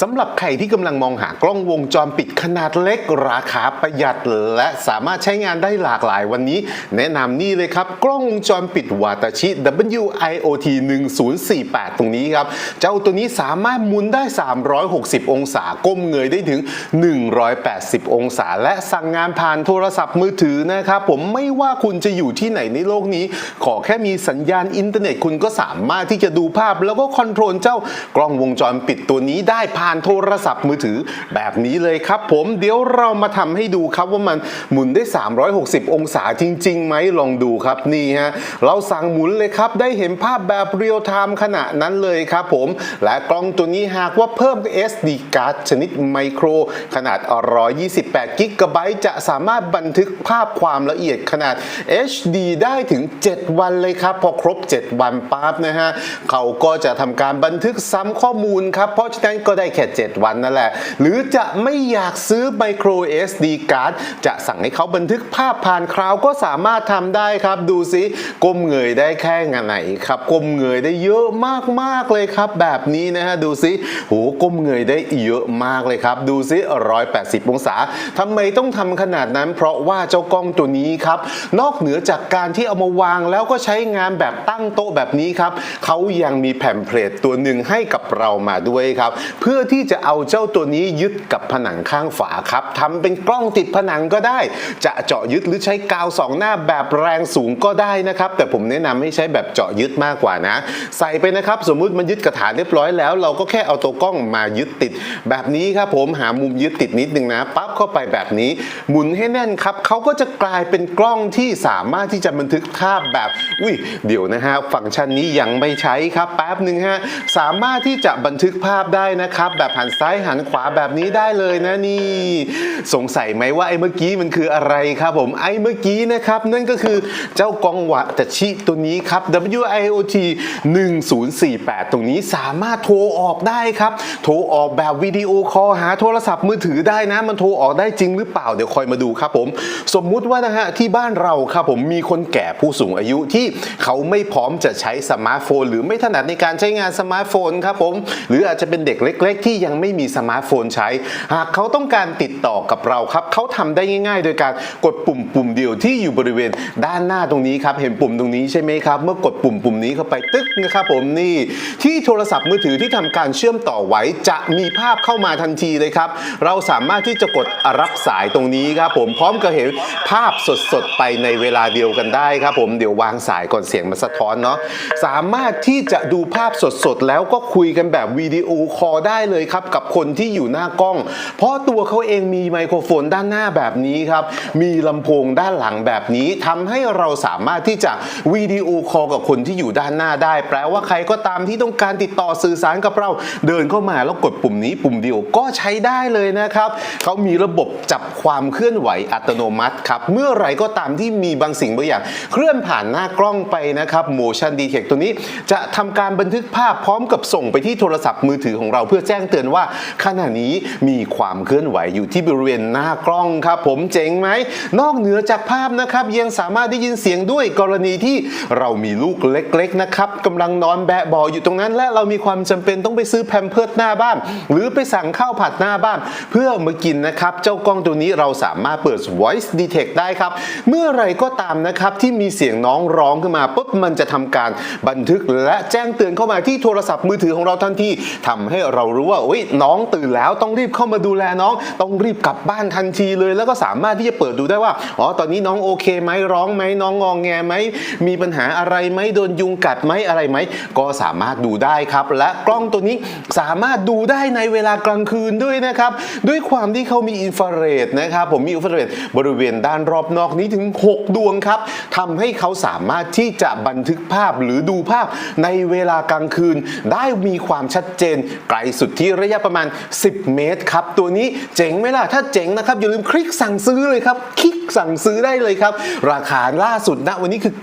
สำหรับใครที่กำลังมองหากล้องวงจรปิดขนาดเล็กราคาประหยัดและสามารถใช้งานได้หลากหลายวันนี้ แนะนำนี่เลยครับ กล้องวงจรปิดวาตาชิ WIOT 1048 ตรงนี้ครับ เจ้าตัวนี้สามารถหมุนได้ 360 องศาก้มเงยได้ถึง 180 องศา และสั่งงานผ่านโทรศัพท์มือถือนะครับผมไม่ว่าคุณจะอยู่ที่ไหนในโลกนี้ ขอแค่มีสัญญาณอินเทอร์เน็ตคุณก็สามารถที่จะดูภาพ แล้วก็คอนโทรลเจ้ากล้องวงจรปิดตัวนี้ได้ผ่านานโทรศัพท์มือถือแบบนี้เลยครับผมเดี๋ยวเรามาทำให้ดูครับว่ามันหมุนได้ 360 องศาจริงๆไหมลองดูครับนี่ฮะเราสั่งหมุนเลยครับได้เห็นภาพแบบเรียลไทม์ขณะนั้นเลยครับผมและกล้องตัวนี้หากว่าเพิ่ม SD card ชนิดไมโคร ขนาด 128 กิกะไบต์จะสามารถบันทึกภาพความละเอียดขนาด HD ได้ถึง 7 วันเลยครับ พอครบ 7 วันปั๊บนะฮะ เขาก็จะทำการบันทึกซ้ำข้อมูลครับ เพราะฉะนั้นก็ได้ค่ 7 วันนั่นแหละ หรือจะไม่อยากซื้อไมโคร SD card จะสั่งให้เขาบันทึกภาพผ่านคราวก็สามารถทำได้ครับ ดูสิก้มเงยได้แค่ไหนครับก้มเงยได้เยอะมากๆเลยครับ แบบนี้นะฮะดูสิโหก้มเงยได้เยอะมากเลยครับ ดูสิ 180 องศาทำไมต้องทำขนาดนั้น เพราะว่าเจ้ากล้องตัวนี้ครับนอกเหนือจากการที่เอามาวางแล้วก็ใช้งานแบบตั้งโต๊ะแบบนี้ครับเขายังมีแผ่นเพลทตัวหนึ่งให้กับเรามาด้วยครับ เพื่อที่จะเอาเจ้าตัวนี้ยึดกับผนังข้างฝาครับทำเป็นกล้องติดผนังก็ได้ จะเจาะยึดหรือใช้กาวสองหน้าแบบแรงสูงก็ได้นะครับ แต่ผมแนะนำให้ใช้แบบเจาะยึดมากกว่านะ ใส่ไปนะครับสมมุติมันยึดกระถานเรียบร้อยแล้ว เราก็แค่เอาตัวกล้องมายึดติด แบบนี้ครับผมหามุมยึดติดนิดนึงนะปั๊บเข้าไปแบบนี้ หมุนให้แน่นครับเขาก็จะกลายเป็นกล้องที่สามารถที่จะบันทึกภาพแบบอุ้ยเดี๋ยวนะฮะฟังก์ชันนี้ยังไม่ใช้ครับแป๊บหนึ่งฮะสามารถที่จะบันทึกภาพได้นะครับแบบหันซ้ายหันขวาแบบนี้ได้เลยนะนี่ สงสัยไหมว่าไอ้เมื่อกี้มันคืออะไรครับผมไอ้เมื่อกี้นะครับนั่นก็คือเจ้ากองวะตชิตัวนี้ครับ WIOT 1048 ตรงนี้สามารถโทรออกได้ครับ โทรออกแบบวิดีโอคอลหาโทรศัพท์มือถือได้นะ มันโทรออกได้จริงหรือเปล่าเดี๋ยวคอยมาดูครับผม สมมุติว่านะฮะที่บ้านเราครับผมมีคนแก่ผู้สูงอายุที่เขาไม่พร้อมจะใช้สมาร์ทโฟน หรือไม่ถนัดในการใช้งานสมาร์ทโฟนครับผมหรืออาจจะเป็นเด็กเล็กที่ยังไม่มีสมาร์ทโฟนใช้ หากเขาต้องการติดต่อกับเราครับเขาทำได้ง่ายๆ โดยการกดปุ่มปุ่มเดียวที่อยู่บริเวณด้านหน้าตรงนี้ครับเห็นปุ่มตรงนี้ใช่ไหมครับเมื่อกดปุ่มปุ่มนี้เข้าไปตึ๊กนะครับผมนี่ที่โทรศัพท์มือถือที่ทำการเชื่อมต่อไว้จะมีภาพเข้ามาทันทีเลยครับ เราสามารถที่จะกดรับสายตรงนี้ครับผมพร้อมกับเห็นภาพสดๆไปในเวลาเดียวกันได้ครับผมเดี๋ยววางสายก่อนเสียงมันสะท้อนเนาะสามารถที่จะดูภาพสดๆแล้วก็คุยกันแบบวิดีโอคอลได้เลยครับกับคนที่อยู่หน้ากล้อง เพราะตัวเขาเองมีไมโครโฟนด้านหน้าแบบนี้ครับ มีลำโพงด้านหลังแบบนี้ทำให้เราสามารถที่จะวิดีโอคอลกับคนที่อยู่ด้านหน้าได้ แปลว่าใครก็ตามที่ต้องการติดต่อสื่อสารกับเรา เดินเข้ามาแล้วกดปุ่มนี้ปุ่มเดียวก็ใช้ได้เลยนะครับเขามีระบบจับความเคลื่อนไหวอัตโนมัติครับเมื่อไรก็ตามที่มีบางสิ่งบางอย่าง เคลื่อนผ่านหน้ากล้องไปนะครับ motion detect ตัวนี้ จะทำการบันทึกภาพพร้อมกับส่งไปที่โทรศัพท์มือถือของเราเพื่อแจ้งงเตือนว่าขณะนี้มีความเคลื่อนไหวอยู่ที่บริเวณหน้ากล้องครับผมเจ๋งไหม นอกเหนือจากภาพนะครับ ยังสามารถได้ยินเสียงด้วยกรณีที่เรามีลูกเล็กๆนะครับกำลังนอนแบะบออยู่ตรงนั้น และเรามีความจำเป็นต้องไปซื้อแพมเพิร์ดหน้าบ้าน หรือไปสั่งข้าวผัดหน้าบ้าน เพื่อมากินนะครับ เจ้ากล้องตัวนี้เราสามารถเปิด voice detect ได้ครับ เมื่อไรก็ตามนะครับที่มีเสียงน้องร้องขึ้นมาปุ๊บมันจะทำการบันทึกและแจ้งเตือนเข้ามาที่โทรศัพท์มือถือของเราทันทีทำให้เรารู้ว่าอุ๊ยน้องตื่นแล้วต้องรีบเข้ามาดูแลน้อง ต้องรีบกลับบ้านทันทีเลย แล้วก็สามารถที่จะเปิดดูได้ว่าอ๋อตอนนี้น้องโอเคไหมร้องไหมน้องงองแงไหมมีปัญหาอะไรไหมโดนยุงกัดไหมอะไรไหมก็สามารถดูได้ครับ และกล้องตัวนี้สามารถดูได้ในเวลากลางคืนด้วยนะครับด้วยความที่เขามีอินฟราเรดนะครับผมมีอินฟราเรดบริเวณด้านรอบนอกนี้ถึง 6 ดวงครับทำให้เขาสามารถที่จะบันทึกภาพหรือดูภาพในเวลากลางคืน ได้มีความชัดเจนไกลสุดที่ระยะประมาณ 10 เมตรครับ ตัวนี้เจ๋งไหมล่ะ ถ้าเจ๋งนะครับอย่าลืมคลิกสั่งซื้อเลยครับ คลิกสั่งซื้อได้เลยครับ ราคาล่าสุดณวันนี้คือ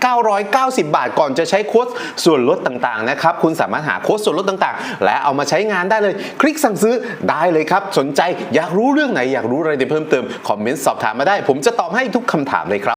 990 บาท ก่อนจะใช้โค้ดส่วนลดต่างๆนะครับ คุณสามารถหาโค้ดส่วนลดต่างๆ และเอามาใช้งานได้เลย คลิกสั่งซื้อได้เลยครับ สนใจอยากรู้เรื่องไหนอยากรู้อะไรเพิ่มเติมคอมเมนต์สอบถามมาได้ ผมจะตอบให้ทุกคำถามเลยครับ